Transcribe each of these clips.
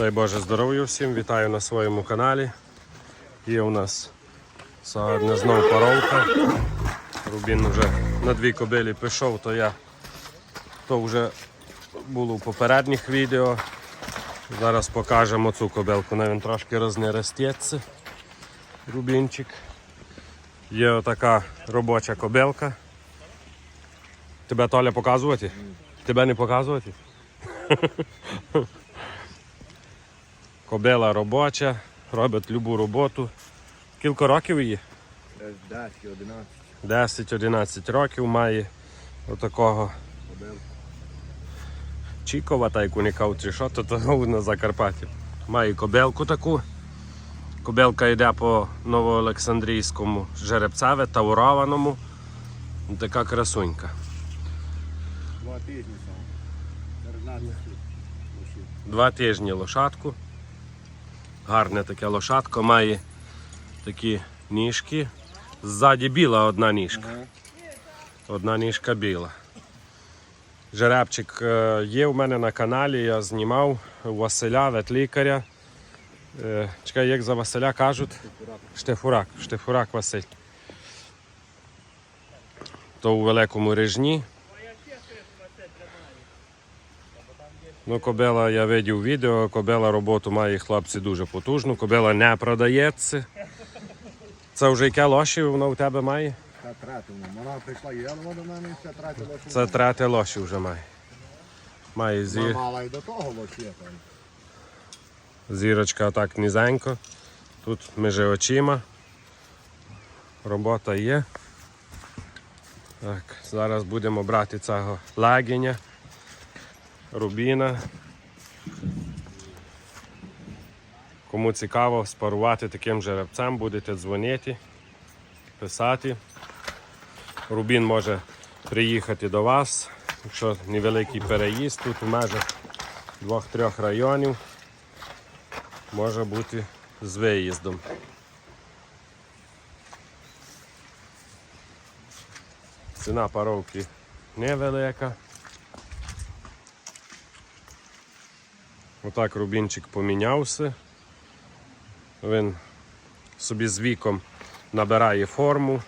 Дай Боже здоров'я всім, вітаю на своєму каналі. Є у нас сьогодні знову паровка. Рубін вже на дві кобилі пішов, то я то вже було в попередніх відео. Зараз покажемо цю кобилку, на він трошки рознеростеться. Рубінчик. Є отака робоча кобилка. Тебе Толя показувати? Тебе не показувати? Кобила робоча, робить любу роботу. Кілька років її? 10, 11 10-11 років має отакого. Чікова, та як у чи що, то того на Закарпатті. Має кобелку таку. Кобелка йде по новоолександрійському жеребцеве, таурованому. Така красунька. Два тижні сам. Два тижні лошадку. Гарне таке лошадко, має такі ніжки. Ззаді біла одна ніжка. Одна ніжка біла. Жеребчик е, є у мене на каналі, я знімав у Василя, ветлікаря. Е, Чекай, як за Василя кажуть? Штефурак. Штефурак Василь. То у великому режні. Ну, кобила я видів відео, кобила роботу має хлопці дуже потужну, кобила не продається. Це вже яке лоші воно у тебе має? Та третьому. Вона прийшла Єлова до мене, ще третя лоші. Це третє лоші вже має. Має зі... Вона мала і до того лоші зірочка так низенько. Тут між очима. Робота є. Так, зараз будемо брати цього лагеня, рубіна. Кому цікаво спарувати таким жеребцем, будете дзвонити, писати. Рубін може приїхати до вас, якщо невеликий переїзд тут у межах двох-трьох районів може бути з виїздом. Ціна паровки невелика. Отак рубінчик помінявся. Він собі з віком набирає форму.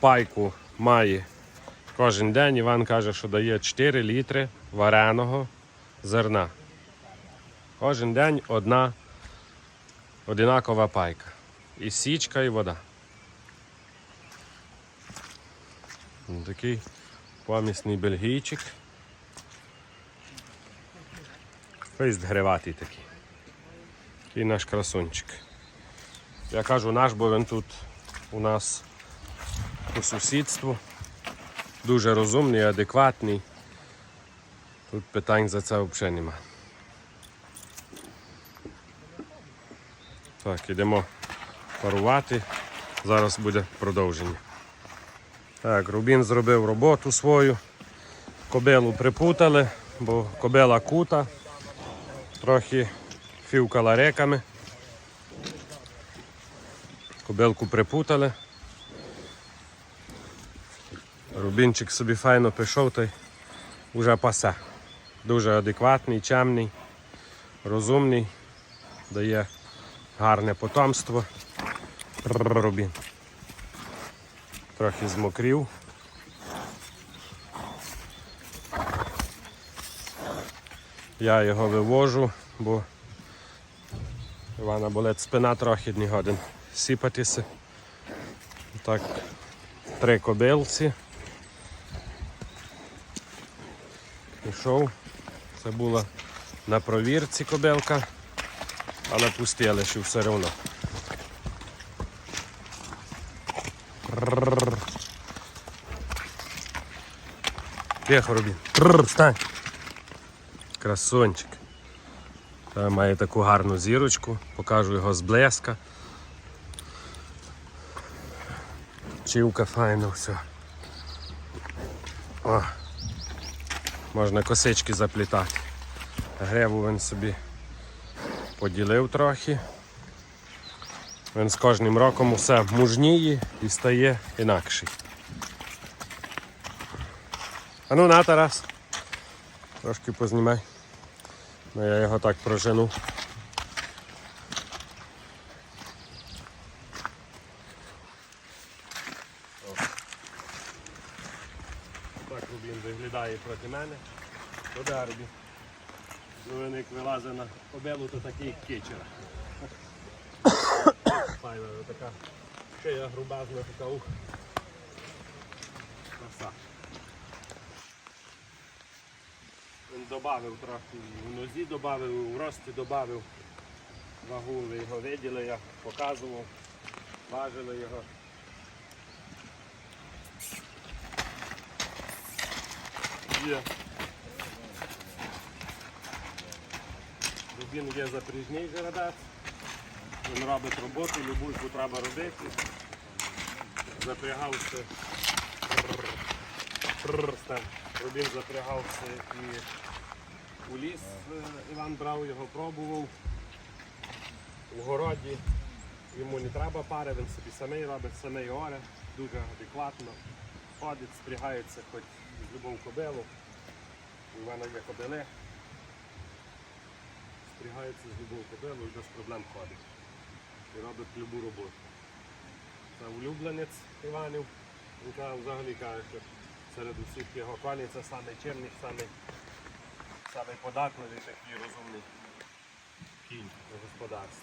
Пайку має кожен день. Іван каже, що дає 4 літри вареного зерна. Кожен день одна одинакова пайка. І січка, і вода. Такий помісний бельгійчик. Фейст гриватий такий. Такий наш красунчик. Я кажу наш, бо він тут у нас по сусідству. Дуже розумний, адекватний. Тут питань за це взагалі немає. Так, ідемо парувати. Зараз буде продовження. Так, Рубін зробив роботу свою. Кобилу припутали, бо кобила кута, трохи фівкала реками. Кобилку припутали. Рубінчик собі файно пішов та й уже пасе. Дуже адекватний, чемний, розумний, дає гарне потомство. Рубін. Трохи змокрів. Я його вивожу, бо Івана болить спина трохи не годин сіпатися. Так, три кобилці. Пішов. Це була на провірці кобилка але пустили ще все одно. Тихо, Рубін. Встань. Красончик. Та має таку гарну зірочку, покажу його зблизька. Чівка файна, все. О. Можна косички заплітати. Греву він собі поділив трохи. Він з кожним роком усе мужніє і стає інакший. А ну на Тарас. Трошки познімай. Ну, я його так прожену. Так Рубін виглядає проти мене. По дербі. Як вилазить на кобелу, то такий кичера. Файна така шия грубезна, така ух. Краса. Він додав трохи в нозі, додав, в рості додав вагу, ви його виділи, я показував, важили його. Є. Рубін є запріжний жеребець. Він робить роботу, любу, яку треба робити. Запрягався. Рубін запрягався і у ліс е, Іван брав його, пробував. У городі йому не треба пари, він собі самий робить, самий оре, дуже адекватно. Ходить, спрягається хоч з любов кобилу. У мене є кобили. Спрягається з любов кобилу і без проблем ходить. І робить любу роботу. Це улюбленець Іванів. Він взагалі каже, що серед усіх його коней це самий самий податливий, такий розумний кінь у господарстві.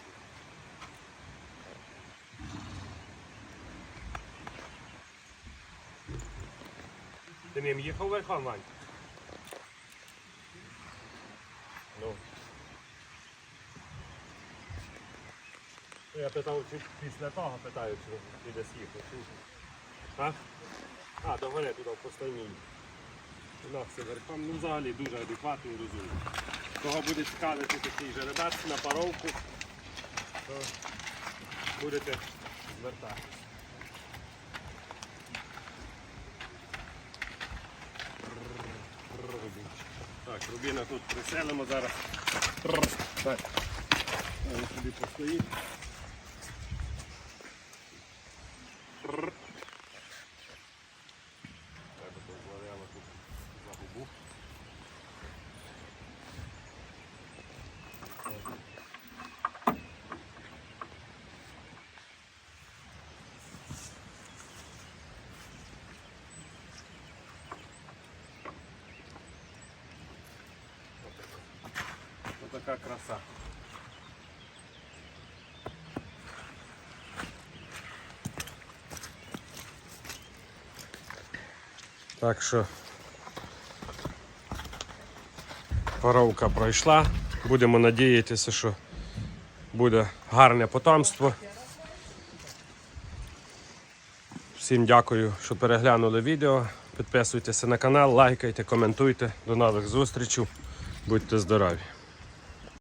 Ти ним їхав верхом? Ну. Я питав, чи після того питаю, чи ти десь їхав. А? А, до гори туди в постійній. Нас верхом. Ну взагалі дуже адекватний і розумний. Кого буде цікавити такий жеребець на паровку, то будете звертатися. Так, Рубіна тут приселимо зараз. Так. Собі постоїть. Треба позловили тут за губу. Ось така краса. Так що паровка пройшла. Будемо надіятися, що буде гарне потомство. Всім дякую, що переглянули відео. Підписуйтеся на канал, лайкайте, коментуйте. До нових зустрічей. Будьте здорові!